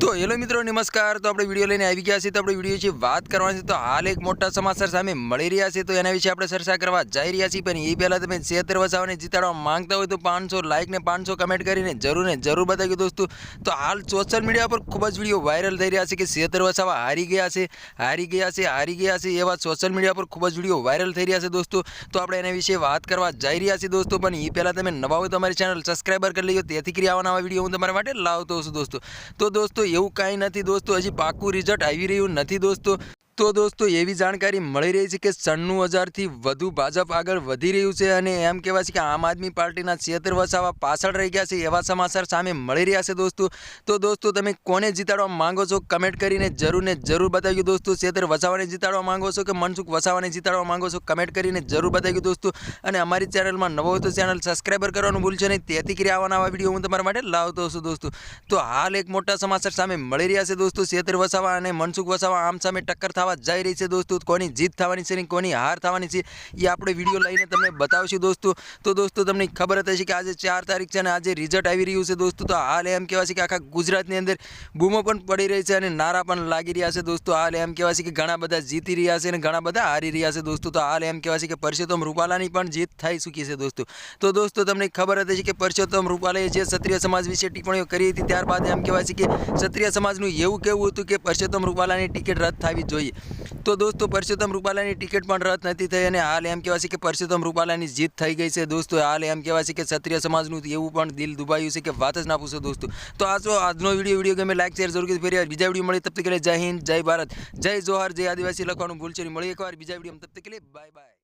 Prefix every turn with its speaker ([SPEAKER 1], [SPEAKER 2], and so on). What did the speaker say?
[SPEAKER 1] તો હેલો મિત્રો, નમસ્કાર. તો આપણે વીડિયો લઈને આવી ગયા છીએ. તો આપણે વીડિયો વિશે વાત કરવાની છે, તો હાલ એક મોટા સમાચાર સામે મળી રહ્યા છે. તો એના વિશે આપણે ચર્ચા કરવા જઈ રહ્યા છીએ. પણ એ પહેલાં તમે છેતર વસાવાને જીતાડવા માંગતા હોય તો પાંચસો લાઇક ને પાંચસો કમેન્ટ કરીને જરૂર ને જરૂર બતાવ્યું દોસ્તો. તો હાલ સોશિયલ મીડિયા પર ખૂબ જ વીડિયો વાયરલ થઈ રહ્યા છે કે છેતર વસાવા હારી ગયા છે, હારી ગયા છે, હારી ગયા છે. એવા સોશિયલ મીડિયા પર ખૂબ જ વીડિયો વાયરલ થઈ રહ્યા છે દોસ્તો. તો આપણે એના વિશે વાત કરવા જઈ રહ્યા છીએ દોસ્તો. પણ એ પહેલાં તમે નવા હોય તો અમારી ચેનલ સબસ્ક્રાઈબર કરી લઈએ તેથી કરી આવા વીડિયો હું તમારા માટે લાવતો છું દોસ્તો. તો દોસ્તો એવું કાંઈ નથી દોસ્તો. હજી પાકું રિઝલ્ટ આવી રહ્યું નથી દોસ્તો. તો દોસ્તો, એવી જાણકારી મળી રહી છે કે સન્નું હજારથી વધુ ભાજપ આગળ વધી રહ્યું છે અને એમ કહેવાય છે કે આમ આદમી પાર્ટીના છેતર વસાવા પાછળ રહી ગયા છે એવા સમાચાર સામે મળી રહ્યા છે દોસ્તો. તો દોસ્તો, તમે કોને જીતાડવા માંગો છો? કમેન્ટ કરીને જરૂર ને જરૂર બતાવ્યું દોસ્તો. છેતર વસાવાને જીતાડવા માંગો છો કે મનસુખ વસાવાને જીતાડવા માંગો છો? કમેન્ટ કરીને જરૂર બતાવ્યું દોસ્તો. અને અમારી ચેનલમાં નવો હોય તો ચેનલ સબસ્ક્રાઈબર કરવાનું ભૂલશો નહીં. તેથી કરી આવા નવા વીડિયો હું તમારા માટે લાવતો છું દોસ્તો. તો હાલ એક મોટા સમાચાર સામે મળી રહ્યા છે દોસ્તો. છેતર વસાવા અને મનસુખ વસાવા આમ સામે ટક્કર થવા જઈ રહી છે દોસ્તો. કોની જીત થવાની છે ને કોની હાર થવાની છે એ આપણે વીડિયો લઈને તમને બતાવશું દોસ્તો. તો દોસ્તો, તમને ખબર હશે કે આજે ચાર તારીખ છે અને આજે રિઝલ્ટ આવી રહ્યું છે દોસ્તો. તો હાલ એમ કહેવાય છે કે આખા ગુજરાતની અંદર બૂમો પણ પડી રહી છે અને નારા પણ લાગી રહ્યા છે દોસ્તો. હાલ એમ કહેવાય છે કે ઘણા બધા જીતી રહ્યા છે અને ઘણા બધા હારી રહ્યા છે દોસ્તો. તો હાલ એમ કહેવાય છે કે પરસોત્તમ રૂપાલાની પણ જીત થઈ ચૂકી છે દોસ્તો. તો દોસ્તો, તમને ખબર હતી કે પરસોત્તમ રૂપાલાએ જે ક્ષત્રિય સમાજ વિશે ટિપ્પણીઓ કરી હતી ત્યારબાદ એમ કહેવાય છે કે ક્ષત્રિય સમાજનું એવું કહેવું હતું કે પરસોત્તમ રૂપાલાની ટિકિટ રદ થવી જોઈએ. તો દોસ્તો, પરસોત્તમ રૂપાલાની ટિકિટ પણ રદ નથી થઈ અને હાલ એમ કહેવાય છે કે પરસોત્તમ રૂપાલાની જીત થઈ ગઈ છે. દોસ્તો, હાલ એમ કહેવાય છે કે ક્ષત્રિય સમાજનું એવું પણ દિલ દુભાયું છે કે વાત જ ના પૂછો દોસ્તો. તો આ જો આજનો વીડિયો વીડિયો ગમે લાઈક શેર જરૂર ફેરી વાર બીજા વીડિયો મળે તબ તક કે લે જય હિન્દ, જય ભારત, જય જોહાર, જય આદિવાસી લખવાનું ભૂલશે નહીં. મળીએ એકવાર બીજા વીડિયો તબ તક કે લે બાય બાય